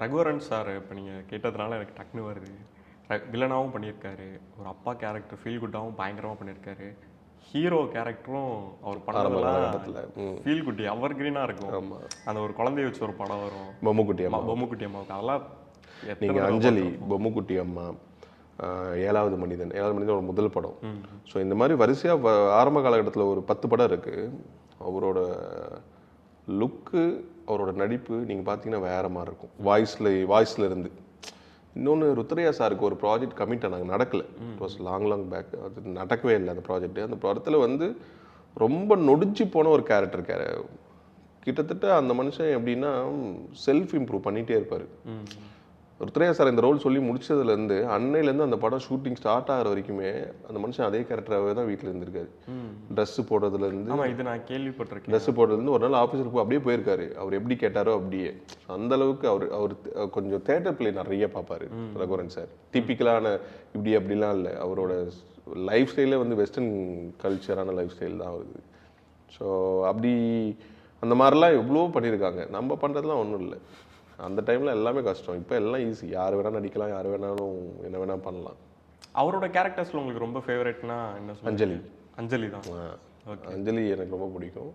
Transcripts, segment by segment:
Raghuvaran sir இப்போ நீங்கள் கேட்டதுனால எனக்கு டக்குனு வருது. வில்லனாகவும் பண்ணியிருக்காரு. ஒரு அப்பா கேரக்டர் ஃபீல் குட்டாகவும் பயங்கரமாக பண்ணியிருக்காரு. ஹீரோ கேரக்டரும் அவர் ஆரம்ப பண்ணதெல்லாம் காலகட்டத்தில் ம். ஃபீல் குட்டி அவர் கிரீனாக இருக்கும் அந்த ஒரு குழந்தைய வச்சு ஒரு படம் வரும். பொம்முக்குட்டி அம்மா. பொம்மை குட்டி அம்மாவுக்கு அதெல்லாம் நீங்கள் அஞ்சலி பொம்முக்குட்டி அம்மா ஏழாவது மனிதன். ஏழாவது மனிதன் ஒரு முதல் படம். ஸோ இந்த மாதிரி வரிசையாக ஆரம்ப காலகட்டத்தில் ஒரு பத்து படம் இருக்குது அவரோட லுக்கு அவரோட நடிப்பு நீங்கள் பார்த்தீங்கன்னா வேற மாதிரி இருக்கும். வாய்ஸில் வாய்ஸில் இருந்து. இன்னொன்று ருத்ரையா சாருக்கு ஒரு ப்ராஜெக்ட் கமிட் ஆனாங்க. நடக்கல. It was long long back அது நடக்கவே இல்லை அந்த ப்ராஜெக்ட் அந்த படத்தில் வந்து ரொம்ப நொடிஞ்சு போன ஒரு கேரக்டர் கேர கிட்டத்தட்ட அந்த மனுஷன் எப்படின்னா செல்ஃப் இம்ப்ரூவ் பண்ணிகிட்டே இருப்பார். ருத்ரையா சார் இந்த ரோல் சொல்லி முடிச்சதுலேருந்து அன்னையிலேருந்து அந்த படம் ஷூட்டிங் ஸ்டார்ட் ஆகிற வரைக்குமே அந்த மனுஷன் அதே கேரக்டராகவே தான் வீட்டில் இருந்திருக்காரு. ட்ரெஸ்ஸு போடுறதுலேருந்து ஆமா இது நான் கேள்விப்பட்டிருக்கேன். ட்ரெஸ் போடுறதுலேருந்து ஒரு நாள் ஆஃபீஸருக்கு அப்படியே போயிருக்காரு. அவர் எப்படி கேட்டாரோ அப்படியே. அந்த அளவுக்கு அவர் அவர் கொஞ்சம் தேட்டர் பிளே நிறைய பார்ப்பாரு ரகுவரன் சார். டிப்பிக்கலான இப்படி அப்படிலாம் இல்லை. அவரோட லைஃப் ஸ்டைலே வந்து வெஸ்டர்ன் கல்ச்சரான லைஃப் ஸ்டைல் தான் வருது ஸோ அப்படி அந்த மாதிரிலாம் எவ்வளோ பண்ணியிருக்காங்க. நம்ம பண்ணுறதுலாம் ஒன்றும் இல்லை. அந்த டைமில் எல்லாமே கஷ்டம். இப்போ எல்லாம் ஈஸி யார் வேணால் நடிக்கலாம் யார் வேணாலும் என்ன வேணால் பண்ணலாம். அவரோட கேரக்டர்ஸ்ல உங்களுக்கு ரொம்ப ஃபேவரட்னா என்ன அஞ்சலி. அஞ்சலி தான். அஞ்சலி எனக்கு ரொம்ப பிடிக்கும்.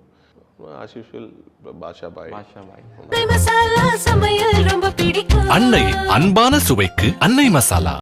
As usual Basha Bhai. பாஷா பாய். மசாலா சமையல் ரொம்ப பிடிக்கும். அன்னை அன்பான சுவைக்கு அன்னை மசாலா.